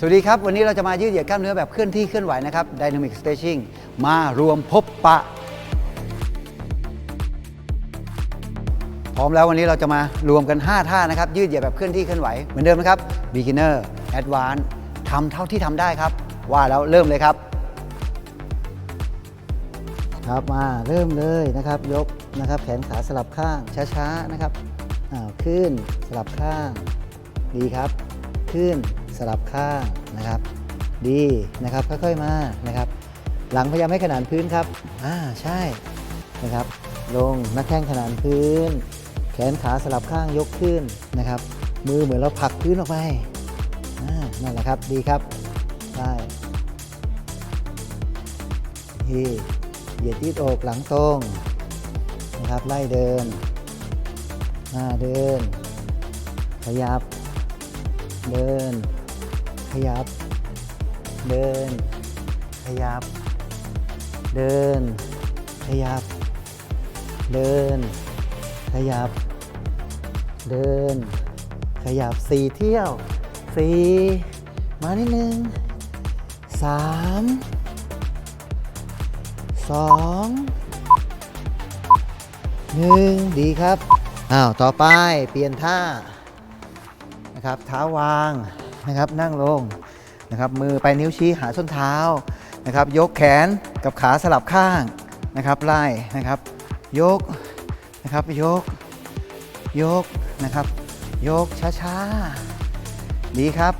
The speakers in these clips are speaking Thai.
สวัสดีครับ วันนี้เราจะมายืดเหยียดกล้ามเนื้อแบบเคลื่อนที่เคลื่อนไหวนะครับ Dynamic Stretching มารวมพบปะ พร้อมแล้ววันนี้เราจะมารวมกัน 5 ท่านะครับ ยืดเหยียดแบบเคลื่อนที่เคลื่อนไหว เหมือนเดิมนะครับ Beginner Advanced ทำเท่าที่ทำได้ครับ ว่าแล้วเริ่มเลยครับ ครับมาเริ่มเลยนะครับ ยกนะครับแขนขาสลับข้างช้าๆนะครับอ้าวขึ้นสลับข้าง ดีครับ ขึ้น สลับข้างนะครับ ดีนะครับค่อยๆมานะครับ หลังพยายามให้ขนานพื้นครับอ่าใช่นะครับ ลงหน้าแข้งขนานพื้น แขนขาสลับข้างยกขึ้นนะครับ มือเหมือนเราผลักพื้นออกไปอ่านั่นแหละครับดีครับใช่ดีเหยียดยืดอกหลังตรงนะครับไล่เดินหน้าเดิน ขยับ เดิน ขยับ เดิน ขยับ เดิน ขยับ เดิน ขยับ เดิน ขยับสี่เที่ยวสี่มานิดนึงสามสองหนึ่งดีครับอ้าวต่อไปเปลี่ยนท่านะครับเท้าวาง นะครับนั่งลงนะครับมือไปนิ้วชี้หาส้นเท้านะครับยกแขนกับขาสลับข้างนะครับไล่นะครับ ยกนะครับยก ยกนะครับ ยกช้าๆดีครับ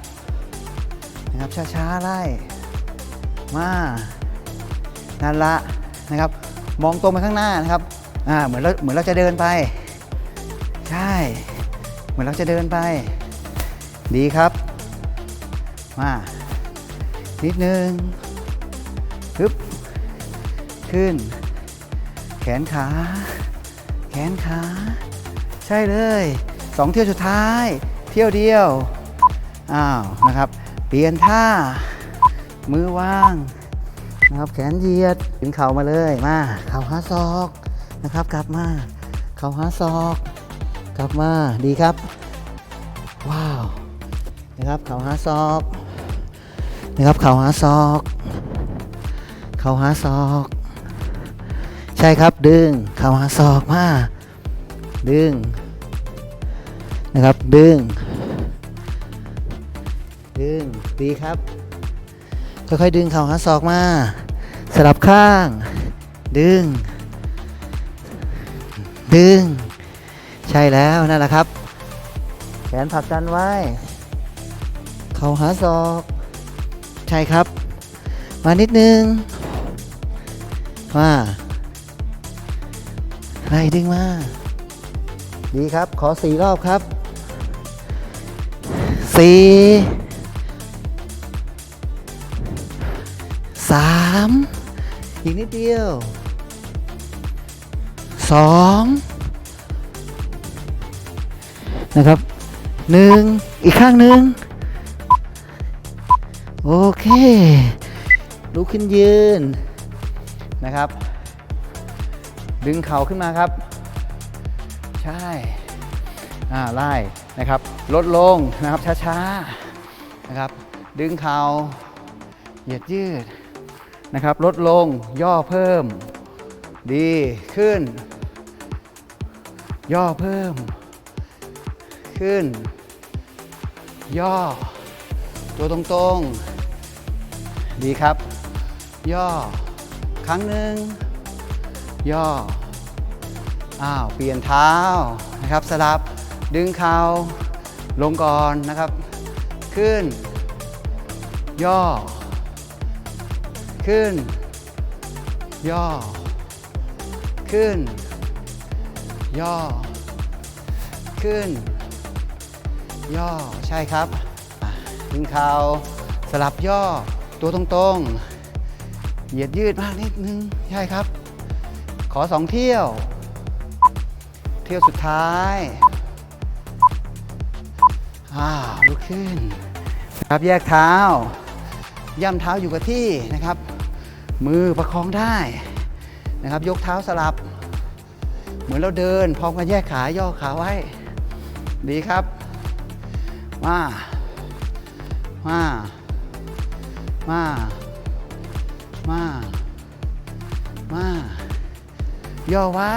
นะครับช้าๆไล่มานั่นละนะครับ มองตรงไปข้างหน้านะครับอ่าเหมือนเราเหมือนเราจะเดินไป ใช่ เหมือนเราจะเดินไป ดีครับ มา นิดนึงฮึบขึ้น แขนขา แขนขา ใช่เลยสองเที่ยวสุดท้าย เที่ยวเดียว อ้าวนะครับ เปลี่ยนท่า มือวางนะครับแขนเหยียดถึงเข่ามาเลยมา เข่าหาศอกนะครับ กลับมา เข่าหาศอก กลับมาดีครับ ว้าวนะครับ เข่าหาศอก นะครับ เข่าหาศอก เข่าหาศอก ใช่ครับดึง เข่าหาศอกมา ดึง นะครับ ดึง ดึง ดีครับ ค่อยๆดึงเข่าหาศอกมา สลับข้าง ดึง ดึง ใช่แล้วนั่นแหละครับ แขนผลักดันไว้ เข่าหาศอก ใช่ครับ มานิดนึง มาไล่ดึงมา ดีครับ ขอสี่รอบครับสี่สามอีกนิดเดียวสองนะครับหนึ่งอีกข้างหนึ่ง โอเค ลุกขึ้นยืนนะครับ ดึงเข่าขึ้นมาครับ ใช่อ่าไล่นะครับ ลดลงนะครับช้าๆนะครับ ดึงเข่าเหยียดยืดนะครับ ลดลงย่อเพิ่ม ดีขึ้น ย่อเพิ่ม ขึ้น ย่อ ตัวตรงๆ ดีครับ ย่อ ครั้งหนึ่ง ย่อ อ้าว เปลี่ยนเท้านะครับ สลับ ดึงเข่า ลงก่อนนะครับ ขึ้น ย่อ ขึ้น ย่อ ขึ้น ย่อ ขึ้น ย่อ ใช่ครับดึงเข่าสลับย่อ ตัวตรงๆ เหยียดยืดมากนิดนึง ใช่ครับ ขอสองเที่ยว เที่ยวสุดท้ายอ่าลุกขึ้นครับแยกเท้า ย่ำเท้าอยู่กับที่นะครับ มือประคองได้นะครับ ยกเท้าสลับ เหมือนเราเดิน พร้อมกันแยกขาย่อขาไว้ ดีครับ มา มา มา มา มา ย่อไว้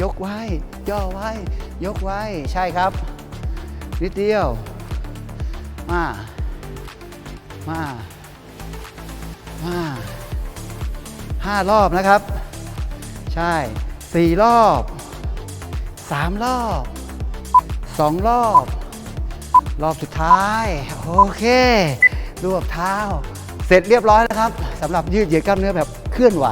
ยกไว้ ย่อไว้ ยกไว้ ใช่ครับ นิดเดียว มา มา มาห้ารอบนะครับ ใช่สี่รอบสามรอบสองรอบ รอบสุดท้าย โอเค รวบเท้า เสร็จเรียบร้อยแล้วครับสำหรับยืดเหยียดกล้ามเนื้อแบบเคลื่อนไหว